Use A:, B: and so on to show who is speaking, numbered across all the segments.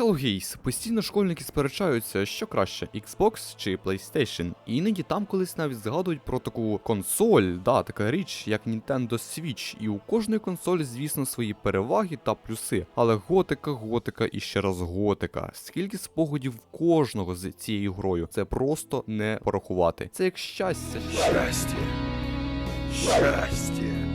A: Gays. постійно школьники сперечаються, що краще, Xbox чи PlayStation. І іноді там колись навіть згадують про таку консоль, да, така річ, як Nintendo Switch. І у кожної консолі, звісно, свої переваги та плюси. Але готика, готика і ще раз готика. Скільки спогадів кожного з цією грою, це просто не порахувати. Це як щастя.
B: Счастье. Счастье.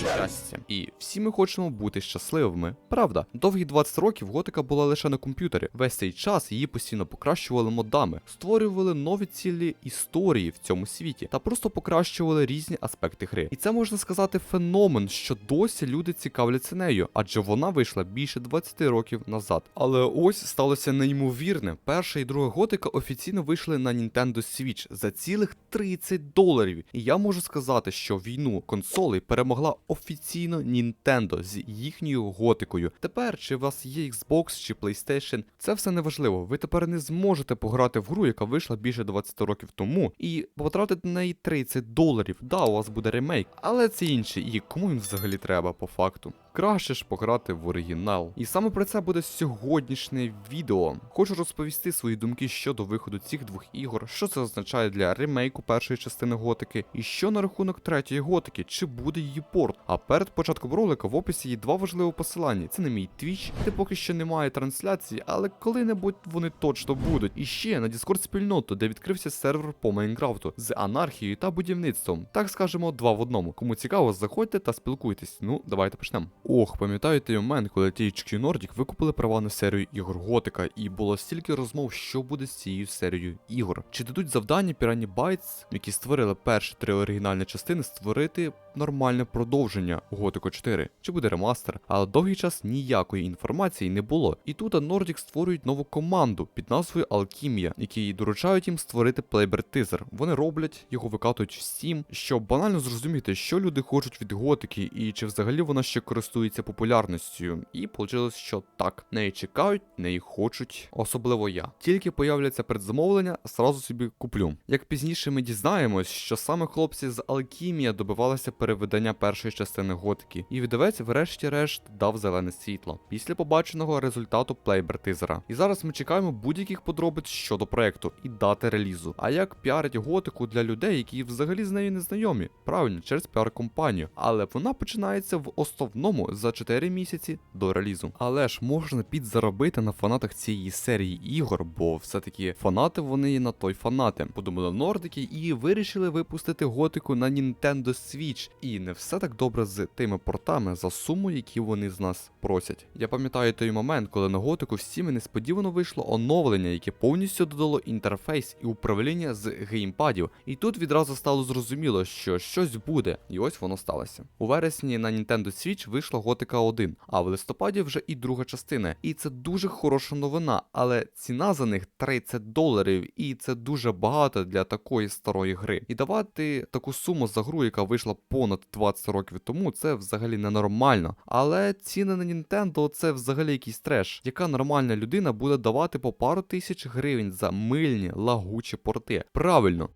A: Щастя. І всі ми хочемо бути щасливими. Правда, довгі 20 років готика була лише на комп'ютері. Весь цей час її постійно покращували модами, створювали нові цілі історії в цьому світі та просто покращували різні аспекти гри. І це можна сказати феномен, що досі люди цікавляться нею, адже вона вийшла більше 20 років назад. Але ось сталося неймовірне. Перша і друга готика офіційно вийшли на Nintendo Switch за цілих 30 доларів. І я можу сказати, що війну консолей перемогла офіційно Nintendo з їхньою готикою. Тепер, чи у вас є Xbox чи PlayStation, це все не важливо. Ви тепер не зможете пограти в гру, яка вийшла більше 20 років тому, і потратити на неї 30 доларів. Да, у вас буде ремейк, але це інше. І кому він взагалі треба по факту? Краще ж пограти в оригінал. І саме про це буде сьогоднішнє відео. Хочу розповісти свої думки щодо виходу цих двох ігор, що це означає для ремейку першої частини готики, і що на рахунок третьої готики, чи буде її порт. А перед початком ролика в описі є два важливі посилання. Це не мій твіч, де поки що немає трансляції, але коли-небудь вони точно будуть. І ще на Discord спільноту, де відкрився сервер по Майнкрафту з анархією та будівництвом. Так скажемо, два в одному. Кому цікаво, заходьте та спілкуйтесь. Ну, давайте почнемо. Ох, пам'ятаю той момент, коли THQ Nordic викупили права на серію ігор Готика, і було стільки розмов, що буде з цією серією ігор. Чи дадуть завдання Piranha Bytes, які створили перші три оригінальні частини, створити нормальне продовження Готику 4? Чи буде ремастер? Але довгий час ніякої інформації не було. І тут Nordic створюють нову команду під назвою Alchemia, які доручають їм створити плейбер тизер. Вони роблять його викатують в Steam, щоб банально зрозуміти, що люди хочуть від готики, і чи взагалі вона ще користується популярністю. І вийшло, що так, неї чекають, неї хочуть, особливо я. Тільки появляться предзамовлення, сразу собі куплю. Як пізніше ми дізнаємось, що саме хлопці з Алкімія добивалися перевидання першої частини готики, і видавець, врешті-решт, дав зелене світло після побаченого результату плейбер тизера. І зараз ми чекаємо будь-яких подробиць щодо проекту і дати релізу. А як піарить готику для людей, які взагалі з нею не знайомі? Правильно, через піар-компанію. Але вона починається в основному за 4 місяці до релізу. Але ж можна підзаробити на фанатах цієї серії ігор, бо все-таки фанати вони на той фанати. Подумали нордики і вирішили випустити готику на Nintendo Switch. І не все так добре з тими портами за суму, які вони з нас просять. Я пам'ятаю той момент, коли на готику в Steam несподівано вийшло оновлення, яке повністю додало інтерфейс і управління з геймпадів. І тут відразу стало зрозуміло, що щось буде, і ось воно сталося. У вересні на Nintendo Switch вийшла Готика 1, а в листопаді вже і друга частина. І це дуже хороша новина, але ціна за них 30 доларів, і це дуже багато для такої старої гри. І давати таку суму за гру, яка вийшла понад 20 років тому, це взагалі ненормально. Але ціни на Nintendo це взагалі якийсь треш. Яка нормальна людина буде давати по пару тисяч гривень за мильні лагучі порти? Правильно.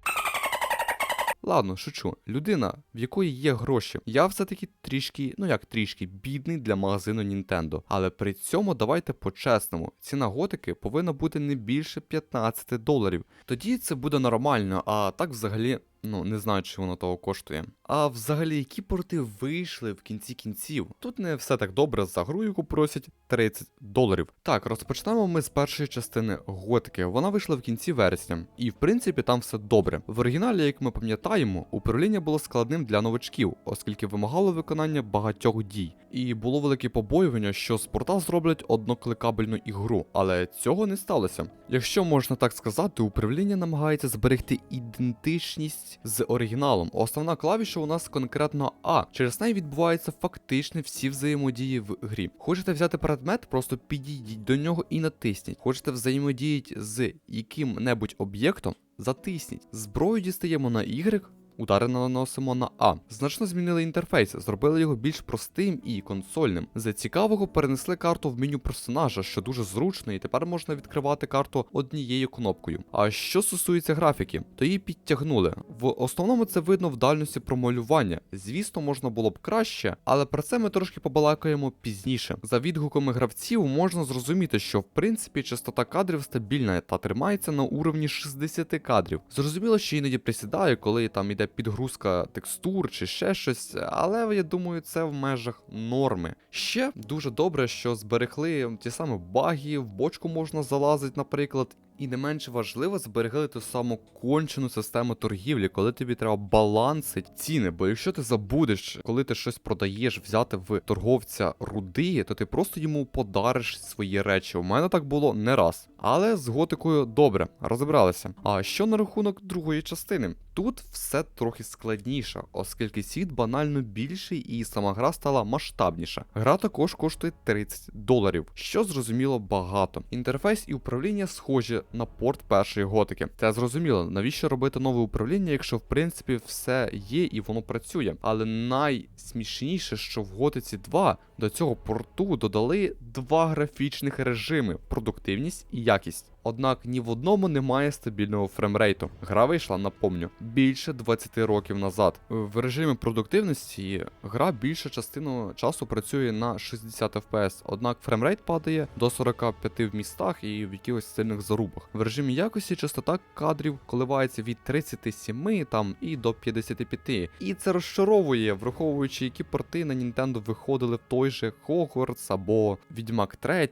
A: Ладно, шучу. Людина, в якої є гроші. Я все-таки трішки, ну як трішки, бідний для магазину Nintendo. Але при цьому давайте по-чесному. Ціна готики повинна бути не більше 15 доларів. Тоді це буде нормально, а так взагалі. Ну, не знаю, чи воно того коштує. А взагалі, які порти вийшли в кінці кінців? Тут не все так добре за гру, яку просять 30 доларів. Так, розпочнемо ми з першої частини готики. Вона вийшла в кінці вересня, і в принципі там все добре. В оригіналі, як ми пам'ятаємо, управління було складним для новачків, оскільки вимагало виконання багатьох дій. І було велике побоювання, що з порта зроблять однокликабельну ігру, але цього не сталося. Якщо можна так сказати, управління намагається зберегти ідентичність з оригіналом. Основна клавіша у нас конкретно А. Через неї відбуваються фактично всі взаємодії в грі. Хочете взяти предмет, просто підійдіть до нього і натисніть. Хочете взаємодіяти з яким-небудь об'єктом, затисніть. Зброю дістаємо на Y, Удари наносимо на А. Значно змінили інтерфейс, зробили його більш простим і консольним. З цікавого перенесли карту в меню персонажа, що дуже зручно, і тепер можна відкривати карту однією кнопкою. А що стосується графіки, то її підтягнули. В основному це видно в дальності промалювання. Звісно, можна було б краще, але про це ми трошки побалакаємо пізніше. За відгуками гравців можна зрозуміти, що в принципі частота кадрів стабільна та тримається на уровні 60 кадрів. Зрозуміло, що іноді присідає, коли там іде підгрузка текстур чи ще щось, але я думаю, це в межах норми. Ще дуже добре, що зберегли ті самі баги, в бочку можна залазити, наприклад. І не менш важливо, зберегли ту саму кончену систему торгівлі, коли тобі треба балансити ціни. Бо якщо ти забудеш, коли ти щось продаєш, взяти в торговця руди, то ти просто йому подариш свої речі. У мене так було не раз. Але з готикою добре, розібралися. А що на рахунок другої частини? Тут все трохи складніше, оскільки світ банально більший і сама гра стала масштабніша. Гра також коштує 30 доларів, що зрозуміло багато. Інтерфейс і управління схожі на порт першої готики. Це зрозуміло, навіщо робити нове управління, якщо в принципі все є і воно працює. Але найсмішніше, що в Готиці 2 до цього порту додали два графічних режими: продуктивність і якість. Однак ні в одному немає стабільного фремрейту. Гра вийшла, напомню, більше 20 років назад. В режимі продуктивності гра більша частину часу працює на 60 FPS, однак фремрейт падає до 45 в містах і в якихось сильних зарубах. В режимі якості частота кадрів коливається від 37 там і до 55. І це розчаровує, враховуючи, які порти на Nintendo виходили в той же Hogwarts або Відьмак 3.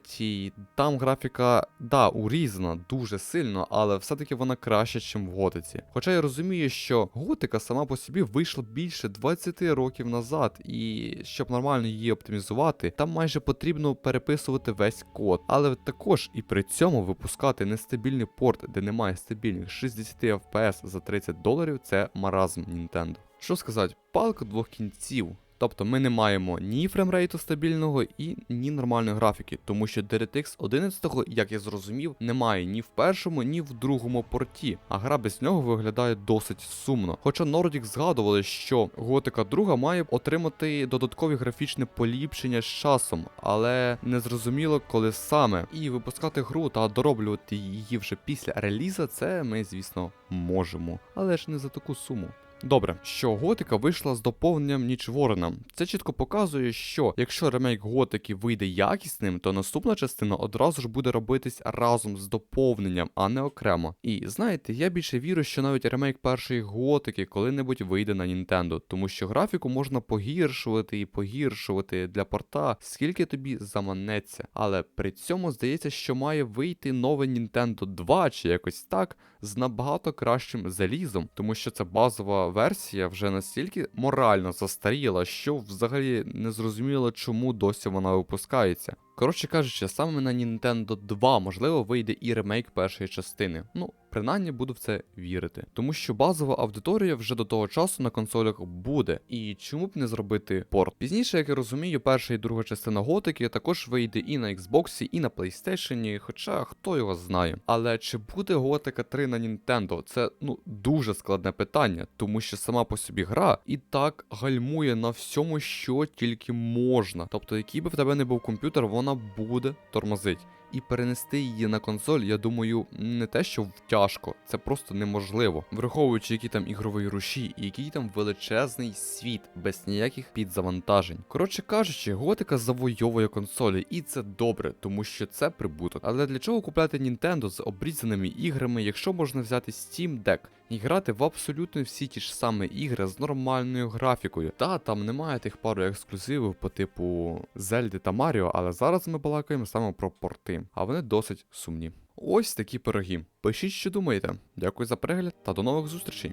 A: Там графіка, да, урізана дуже сильно, але все-таки вона краще, ніж в Готиці. Хоча я розумію, що Готика сама по собі вийшла більше 20 років назад, і щоб нормально її оптимізувати, там майже потрібно переписувати весь код. Але також і при цьому випускати нестабільний порт, де немає стабільних 60 FPS за 30 доларів, це маразм Nintendo. Що сказати, палка двох кінців. Тобто ми не маємо ні фремрейту стабільного і ні нормальної графіки, тому що DirectX 11, як я зрозумів, немає ні в першому, ні в другому порті, а гра без нього виглядає досить сумно. Хоча Nordic згадували, що Готика 2 має отримати додаткові графічні поліпшення з часом, але не зрозуміло, коли саме. І випускати гру та дороблювати її вже після реліза, це ми, звісно, можемо, але ж не за таку суму. Добре, що Готика вийшла з доповненням Ніч Ворона. Це чітко показує, що якщо ремейк Готики вийде якісним, то наступна частина одразу ж буде робитись разом з доповненням, а не окремо. І знаєте, я більше вірю, що навіть ремейк першої Готики коли-небудь вийде на Нінтендо, тому що графіку можна погіршувати і погіршувати для порта, скільки тобі заманеться. Але при цьому здається, що має вийти нове Nintendo 2 чи якось так з набагато кращим залізом, тому що це базова версія вже настільки морально застаріла, що взагалі не зрозуміло, чому досі вона випускається. Коротше кажучи, саме на Nintendo 2 можливо вийде і ремейк першої частини. Ну, принаймні буду в це вірити. Тому що базова аудиторія вже до того часу на консолях буде. І чому б не зробити порт? Пізніше, як я розумію, перша і друга частина готики також вийде і на Xbox, і на PlayStation, хоча хто його знає. Але чи буде готика 3 на Nintendo? Це ну дуже складне питання, тому що сама по собі гра і так гальмує на всьому, що тільки можна. Тобто, який би в тебе не був комп'ютер, вона буде тормозить. І перенести її на консоль, я думаю, не те, що тяжко, це просто неможливо, враховуючи, які там ігрові руші і який там величезний світ без ніяких підзавантажень. Коротше кажучи, готика завойовує консолі, і це добре, тому що це прибуток. Але для чого купляти Nintendo з обрізаними іграми, якщо можна взяти Steam Deck і грати в абсолютно всі ті ж самі ігри з нормальною графікою? Та там немає тих пару ексклюзивів по типу Зельди та Маріо, але зараз ми балакаємо саме про порти а вони досить сумні. Ось такі пироги. Пишіть, що думаєте. Дякую за перегляд та до нових зустрічей.